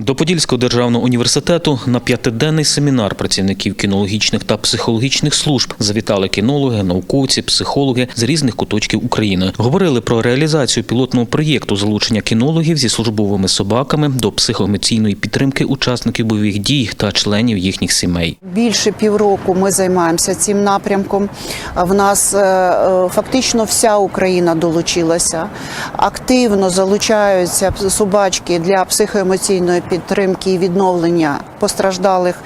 До Подільського державного університету на п'ятиденний семінар працівників кінологічних та психологічних служб завітали кінологи, науковці, психологи з різних куточків України. Говорили про реалізацію пілотного проєкту залучення кінологів зі службовими собаками до психоемоційної підтримки учасників бойових дій та членів їхніх сімей. Більше півроку ми займаємося цим напрямком. В нас е, е, фактично вся Україна долучилася. Активно залучаються собачки для психоемоційної підтримки і відновлення постраждалих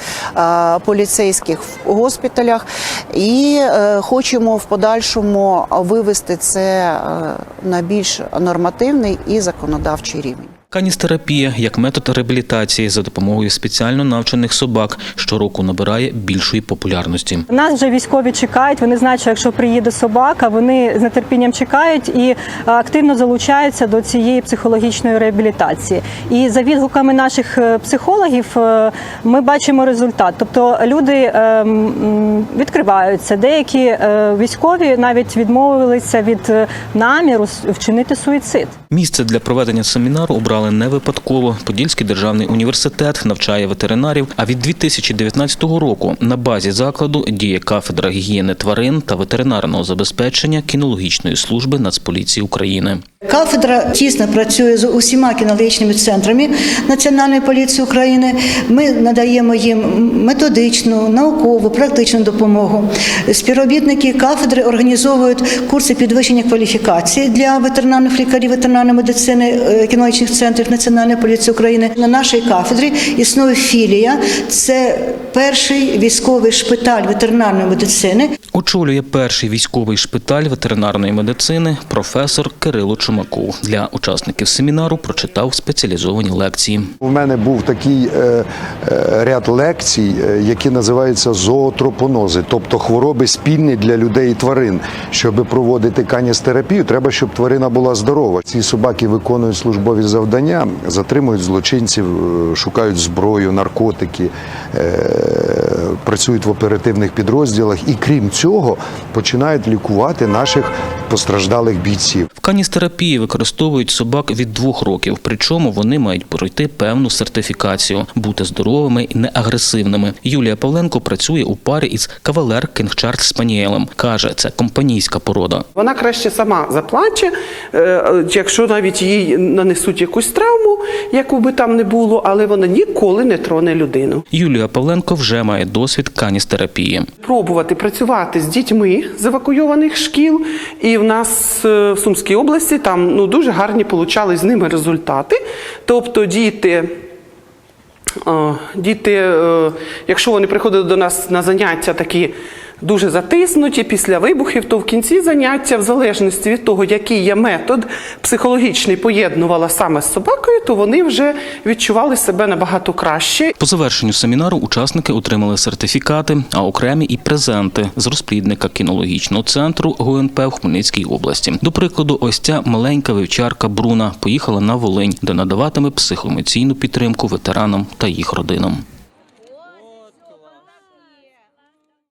поліцейських в госпіталях. І е, хочемо в подальшому вивести це е, на більш нормативний і законодавчий рівень. Каністерапія як метод реабілітації за допомогою спеціально навчених собак щороку набирає більшої популярності. Нас вже військові чекають. Вони знають, що якщо приїде собака, вони з нетерпінням чекають і активно залучаються до цієї психологічної реабілітації. І за відгуками наших е, психологів е, ми бачимо результат. Тобто люди е, відкриваються. Деякі військові навіть відмовилися від наміру вчинити суїцид. Місце для проведення семінару обрали не випадково. Подільський державний університет навчає ветеринарів. А від 2019 року на базі закладу діє кафедра гігієни тварин та ветеринарного забезпечення кінологічної служби Нацполіції України. Кафедра тісно працює з усіма кінологічними центрами Національної поліції України. Ми надаємо їм методичну, наукову, практичну допомогу. Співробітники кафедри організовують курси підвищення кваліфікації для ветеринарних лікарів ветеринарної медицини е, кінологічних центрів Національної поліції України. На нашій кафедрі існує філія. Це перший військовий шпиталь ветеринарної медицини. Очолює перший військовий шпиталь ветеринарної медицини професор Кирило Чумаков. Для учасників семінару прочитав спеціалізовані лекції. У мене був такий е, е, ряд лекцій, е, які називаються зоотропонози, тобто хвороби спільні для людей і тварин. Щоб проводити каністерапію, треба, щоб тварина була здорова. Ці собаки виконують службові завдання, затримують злочинців, шукають зброю, наркотики, працюють в оперативних підрозділах і крім цього починають лікувати наших постраждалих бійців. В каністерапії використовують собак від двох років, причому вони мають пройти певну сертифікацію, бути здоровими і неагресивними. Юлія Павленко працює у парі із кавалер Кінгчард Спаніелем. каже, це компанійська порода. Вона краще сама заплаче, е, якщо навіть їй нанесуть якусь травму, яку би там не було, але вона ніколи не троне людину. Юлія Павленко вже має досвід каністерапії. Пробувати працювати з дітьми з евакуйованих шкіл, і в нас е, в Сумській області там ну дуже гарні получали з ними результати. Тобто діти. Е, Діти, е, якщо вони приходили до нас на заняття такі дуже затиснуті після вибухів, то в кінці заняття, в залежності від того, який я метод психологічний поєднувала саме з собакою, то вони вже відчували себе набагато краще. По завершенню семінару учасники отримали сертифікати, а окремі і презенти з розплідника кінологічного центру ГУНП в Хмельницькій області. До прикладу, ось ця маленька вівчарка Бруна поїхала на Волинь, де надаватиме психоемоційну підтримку ветеранам та їх родинам.